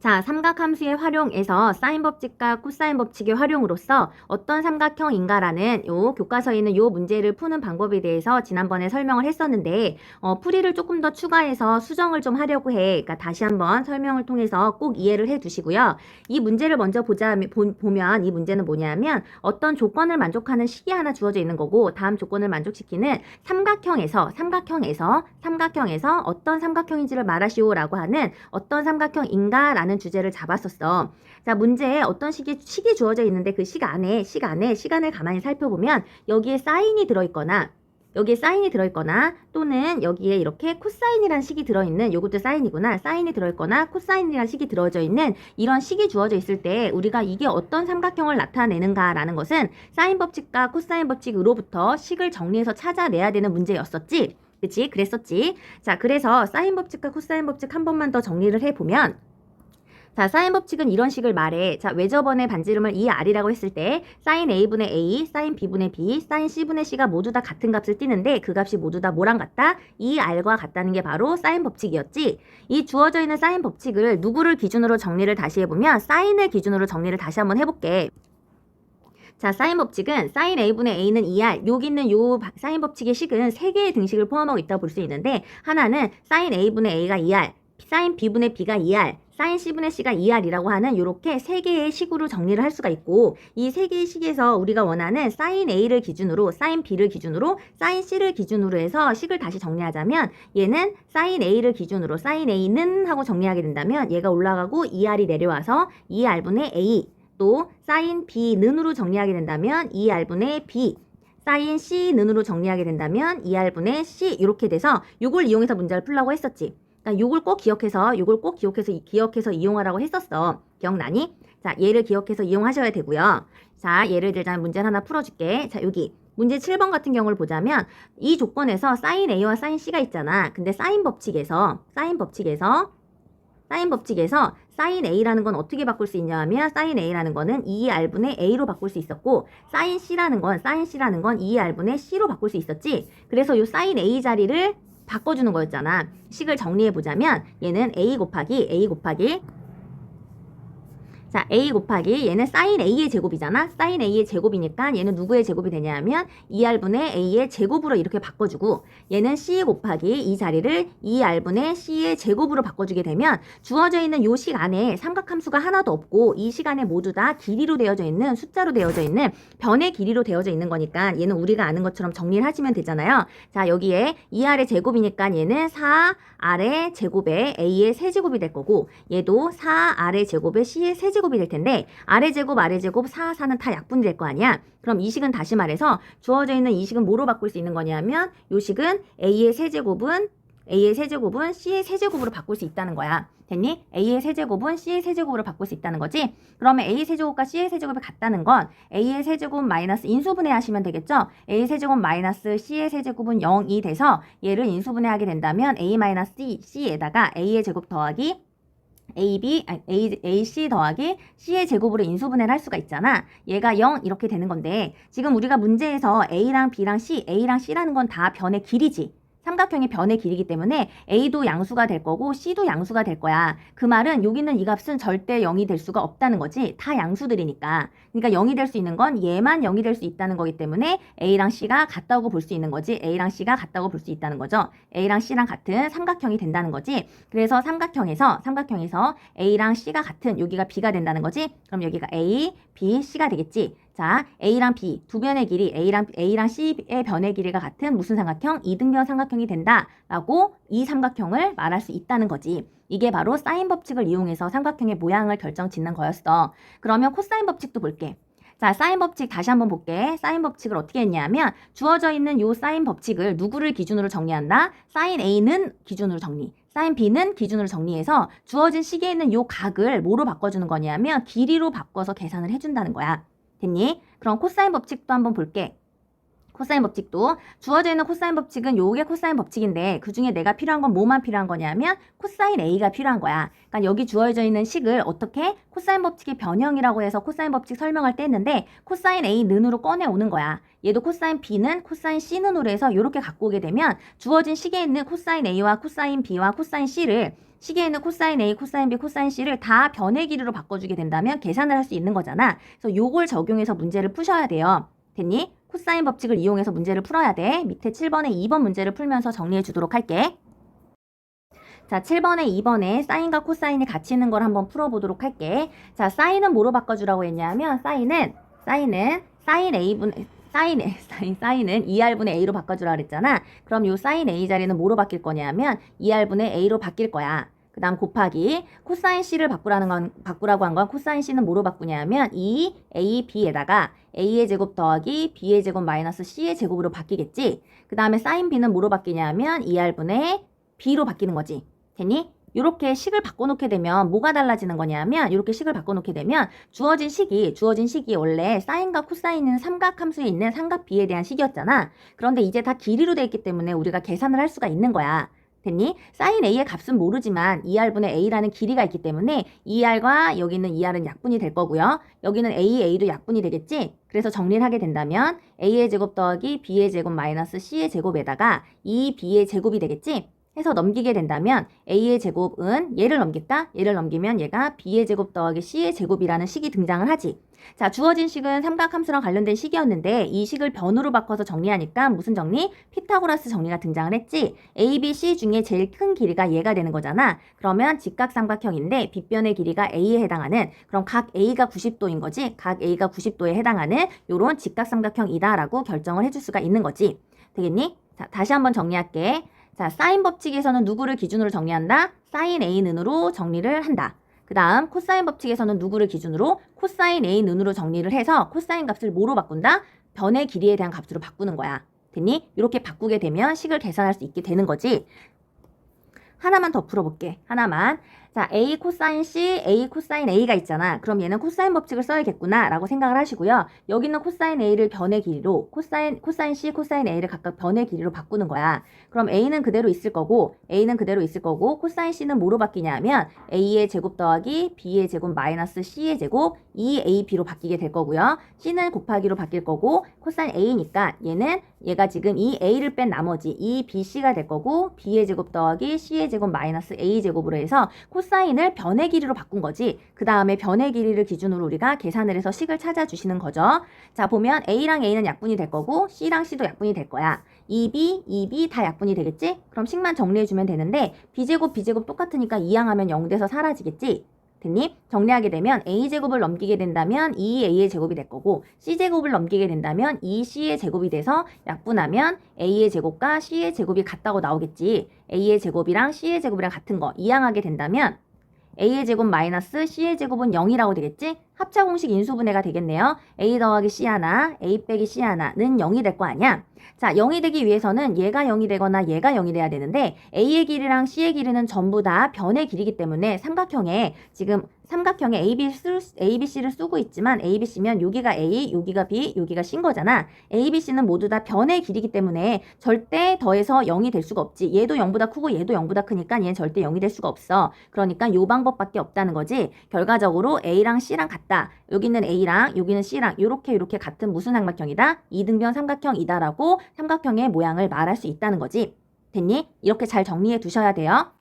자, 삼각함수의 활용에서 사인 법칙과 코사인 법칙의 활용으로서 어떤 삼각형인가라는 요 교과서에 있는 요 문제를 푸는 방법에 대해서 지난번에 설명을 했었는데 어, 풀이를 조금 더 추가해서 수정을 좀 하려고 해. 그러니까 다시 한번 설명을 통해서 꼭 이해를 해 두시고요. 이 문제를 먼저 보자 보, 보면 이 문제는 뭐냐면 어떤 조건을 만족하는 식이 하나 주어져 있는 거고 다음 조건을 만족시키는 삼각형에서 삼각형에서 삼각형에서 어떤 삼각형인지를 말하시오라고 하는 어떤 삼각형인가라는 주제를 잡았었어. 자, 문제에 어떤 식이, 식이 주어져 있는데 그식 안에 시간을 가만히 살펴보면 여기에 사인이 들어있거나 여기에 사인이 들어있거나 또는 여기에 이렇게 코사인이란 식이 들어있는 요것도 사인이구나. 사인이 들어있거나 코사인이란 식이 들어져 있는 이런 식이 주어져 있을 때 우리가 이게 어떤 삼각형을 나타내는가라는 것은 사인 법칙과 코사인 법칙으로부터 식을 정리해서 찾아내야 되는 문제였었지. 그치? 그랬었지. 자 그래서 사인 법칙과 코사인 법칙 한 번만 더 정리를 해보면 자, 사인 법칙은 이런 식을 말해. 자, 외접원의 반지름을 2R이라고 했을 때 사인 A분의 A, 사인 B분의 B, 사인 C분의 C가 모두 다 같은 값을 띠는데 그 값이 모두 다 뭐랑 같다? 2R과 같다는 게 바로 사인 법칙이었지. 이 주어져 있는 사인 법칙을 누구를 기준으로 정리를 다시 해보면 사인을 기준으로 정리를 다시 한번 해볼게. 자, 사인 법칙은 사인 A분의 A는 2R, 여기 있는 요 바- 사인 법칙의 식은 세 개의 등식을 포함하고 있다고 볼 수 있는데 하나는 사인 A분의 A가 2R, 사인 B분의 B가 2R, 사인 C분의 C가 2R이라고 하는 이렇게 세 개의 식으로 정리를 할 수가 있고 이 세 개의 식에서 우리가 원하는 사인 A를 기준으로 사인 B를 기준으로 사인 C를 기준으로 해서 식을 다시 정리하자면 얘는 사인 A를 기준으로 사인 A는 하고 정리하게 된다면 얘가 올라가고 2R이 내려와서 2R분의 A 또 사인 B는으로 정리하게 된다면 2R분의 B 사인 C는으로 정리하게 된다면 2R분의 C 이렇게 돼서 이걸 이용해서 문제를 풀라고 했었지. 그러니까 요걸 꼭 기억해서 요걸 꼭 기억해서 기억해서 이용하라고 했었어. 기억나니? 자, 얘를 기억해서 이용하셔야 되고요. 자, 예를 들자면 문제를 하나 풀어줄게. 자, 여기 문제 7번 같은 경우를 보자면 이 조건에서 사인 A와 사인 C가 있잖아. 근데 사인 법칙에서 사인 법칙에서 사인 법칙에서 사인 A라는 건 어떻게 바꿀 수 있냐 하면 사인 A라는 거는 2R분의 A로 바꿀 수 있었고 사인 C라는 건 사인 C라는 건 2R분의 C로 바꿀 수 있었지. 그래서 요 사인 A 자리를 바꿔주는 거였잖아. 식을 정리해 보자면 얘는 A 곱하기 A 곱하기 자, A 곱하기 얘는 사인 A의 제곱이잖아. 사인 A의 제곱이니까 얘는 누구의 제곱이 되냐 하면 2R분의 A의 제곱으로 이렇게 바꿔주고 얘는 C 곱하기 이 자리를 2R분의 C의 제곱으로 바꿔주게 되면 주어져 있는 요 식 안에 삼각함수가 하나도 없고 이 시간에 모두 다 길이로 되어져 있는 숫자로 되어져 있는 변의 길이로 되어져 있는 거니까 얘는 우리가 아는 것처럼 정리를 하시면 되잖아요. 자, 여기에 2R의 제곱이니까 얘는 4R의 제곱에 A의 세제곱이 될 거고 얘도 4R의 제곱에 C의 세제곱이 될 텐데 아래 제곱 아래 제곱 4, 4는 다 약분이 될 거 아니야. 그럼 이 식은 다시 말해서 주어져 있는 이 식은 뭐로 바꿀 수 있는 거냐면 요 식은 A의 세제곱은 A의 세제곱은 C의 세제곱으로 바꿀 수 있다는 거야. 됐니? A의 세제곱은 C의 세제곱으로 바꿀 수 있다는 거지? 그러면 A 세제곱과 C의 세제곱이 같다는 건 A의 세제곱 마이너스 인수분해 하시면 되겠죠? A 세제곱 마이너스 C의 세제곱은 0이 돼서 얘를 인수분해하게 된다면 A 마이너스 C에다가 A의 제곱 더하기 AB, 아니, A, AC 더하기 C의 제곱으로 인수분해를 할 수가 있잖아. 얘가 0 이렇게 되는 건데 지금 우리가 문제에서 A랑 B랑 C, A랑 C라는 건 다 변의 길이지. 삼각형의 변의 길이기 때문에 A도 양수가 될 거고 C도 양수가 될 거야. 그 말은 여기 있는 이 값은 절대 0이 될 수가 없다는 거지. 다 양수들이니까. 그러니까 0이 될 수 있는 건 얘만 0이 될 수 있다는 거기 때문에 A랑 C가 같다고 볼 수 있는 거지. A랑 C가 같다고 볼 수 있다는 거죠. A랑 C랑 같은 삼각형이 된다는 거지. 그래서 삼각형에서 삼각형에서 A랑 C가 같은 여기가 B가 된다는 거지. 그럼 여기가 A, B, C가 되겠지. 자, A랑 B 두 변의 길이 A랑 A랑 C의 변의 길이가 같은 무슨 삼각형? 이등변 삼각형이 된다라고 이 삼각형을 말할 수 있다는 거지. 이게 바로 사인 법칙을 이용해서 삼각형의 모양을 결정 짓는 거였어. 그러면 코사인 법칙도 볼게. 자, 사인 법칙 다시 한번 볼게. 사인 법칙을 어떻게 했냐면 주어져 있는 요 사인 법칙을 누구를 기준으로 정리한다? 사인 A는 기준으로 정리. 사인 B는 기준으로 정리해서 주어진 식에 있는 요 각을 뭐로 바꿔주는 거냐면 길이로 바꿔서 계산을 해준다는 거야. 됐니? 그럼 코사인 법칙도 한번 볼게. 코사인 법칙도 주어져 있는 코사인 법칙은 요게 코사인 법칙인데 그 중에 내가 필요한 건 뭐만 필요한 거냐면 코사인 A가 필요한 거야. 그러니까 여기 주어져 있는 식을 어떻게 코사인 법칙의 변형이라고 해서 코사인 법칙 설명할 때 했는데 코사인 A 는으로 꺼내 오는 거야. 얘도 코사인 B는 코사인 C 는으로 해서 이렇게 갖고 오게 되면 주어진 식에 있는 코사인 A와 코사인 B와 코사인 C를 식에 있는 코사인 A, 코사인 B, 코사인 C를 다 변의 길이로 바꿔주게 된다면 계산을 할 수 있는 거잖아. 그래서 요걸 적용해서 문제를 푸셔야 돼요. 됐니? 코사인 법칙을 이용해서 문제를 풀어야 돼. 밑에 7번에 2번 문제를 풀면서 정리해 주도록 할게. 자, 7번에 2번에 사인과 코사인이 같이 있는 걸 한번 풀어보도록 할게. 자, 사인은 뭐로 바꿔주라고 했냐면, 사인은, 사인은, 사인 A분, 사인, 사인, 사인은 2R분의 A로 바꿔주라 그랬잖아. 그럼 요 사인 A 자리는 뭐로 바뀔 거냐면, 2R분의 A로 바뀔 거야. 그 다음 곱하기 코사인 C를 바꾸라는 건 바꾸라고 한 건 코사인 C는 뭐로 바꾸냐면 2 A B에다가 A의 제곱 더하기 B의 제곱 마이너스 C의 제곱으로 바뀌겠지. 그 다음에 사인 B는 뭐로 바뀌냐면 2R분의 B로 바뀌는 거지. 됐니? 이렇게 식을 바꿔놓게 되면 뭐가 달라지는 거냐면 이렇게 식을 바꿔놓게 되면 주어진 식이 주어진 식이 원래 사인과 코사인은 삼각함수에 있는 삼각 B에 대한 식이었잖아. 그런데 이제 다 길이로 돼 있기 때문에 우리가 계산을 할 수가 있는 거야. 됐니? 사인 A의 값은 모르지만 2R분의 A라는 길이가 있기 때문에 2R과 여기 있는 2R은 약분이 될 거고요. 여기는 A, A도 약분이 되겠지? 그래서 정리를 하게 된다면 A의 제곱 더하기 B의 제곱 마이너스 C의 제곱에다가 2B의 제곱이 되겠지? 해서 넘기게 된다면 A의 제곱은 얘를 넘겼다? 얘를 넘기면 얘가 B의 제곱 더하기 C의 제곱이라는 식이 등장을 하지. 자, 주어진 식은 삼각함수랑 관련된 식이었는데 이 식을 변으로 바꿔서 정리하니까 무슨 정리? 피타고라스 정리가 등장을 했지. A, B, C 중에 제일 큰 길이가 얘가 되는 거잖아. 그러면 직각삼각형인데 빗변의 길이가 A에 해당하는 그럼 각 A가 90도인 거지. 각 A가 90도에 해당하는 요런 직각삼각형이다라고 결정을 해줄 수가 있는 거지. 되겠니? 자, 다시 한번 정리할게. 자, 사인 법칙에서는 누구를 기준으로 정리한다? 사인 A는으로 정리를 한다. 그 다음 코사인 법칙에서는 누구를 기준으로 코사인 A 는으로 정리를 해서 코사인 값을 뭐로 바꾼다? 변의 길이에 대한 값으로 바꾸는 거야. 됐니? 이렇게 바꾸게 되면 식을 계산할 수 있게 되는 거지. 하나만 더 풀어볼게. 하나만. 자, A 코사인 C, A 코사인 A가 있잖아. 그럼 얘는 코사인 법칙을 써야겠구나 라고 생각을 하시고요. 여기는 코사인 A를 변의 길이로, 코사인, 코사인 C, 코사인 A를 각각 변의 길이로 바꾸는 거야. 그럼 A는 그대로 있을 거고, A는 그대로 있을 거고, 코사인 C는 뭐로 바뀌냐면 A의 제곱 더하기 B의 제곱 마이너스 C의 제곱 2AB로 바뀌게 될 거고요. C는 곱하기로 바뀔 거고, 코사인 A니까 얘는 얘가 지금 이 A를 뺀 나머지 2BC가 될 거고, B의 제곱 더하기 C의 제곱 마이너스 A 제곱으로 해서 코사인을 변의 길이로 바꾼 거지. 그 다음에 변의 길이를 기준으로 우리가 계산을 해서 식을 찾아주시는 거죠. 자, 보면 A랑 A는 약분이 될 거고, C랑 C도 약분이 될 거야. 2B, 2B 다 약분이 되겠지? 그럼 식만 정리해주면 되는데, B제곱, B제곱 똑같으니까 2항하면 0 돼서 사라지겠지? 됐니? 정리하게 되면 a제곱을 넘기게 된다면 2a의 제곱이 될 거고 c제곱을 넘기게 된다면 2c의 제곱이 돼서 약분하면 a의 제곱과 c의 제곱이 같다고 나오겠지. a의 제곱이랑 c의 제곱이랑 같은 거 이항하게 된다면 a의 제곱 마이너스 c의 제곱은 0이라고 되겠지? 합차 공식 인수분해가 되겠네요. a 더하기 c 하나, a 빼기 c 하나는 0이 될 거 아니야? 자, 0이 되기 위해서는 얘가 0이 되거나 얘가 0이 돼야 되는데 a의 길이랑 c의 길이는 전부 다 변의 길이기 때문에 삼각형에 지금 삼각형에 AB 쓸, ABC를 쓰고 있지만 ABC면 여기가 A, 여기가 B, 여기가 C인 거잖아. ABC는 모두 다 변의 길이기 때문에 절대 더해서 0이 될 수가 없지. 얘도 0보다 크고 얘도 0보다 크니까 얘는 절대 0이 될 수가 없어. 그러니까 요 방법밖에 없다는 거지. 결과적으로 A랑 C랑 같다. 여기는 A랑 여기는 C랑 이렇게 이렇게 같은 무슨 삼각형이다? 이등변 삼각형이다라고 삼각형의 모양을 말할 수 있다는 거지. 됐니? 이렇게 잘 정리해 두셔야 돼요.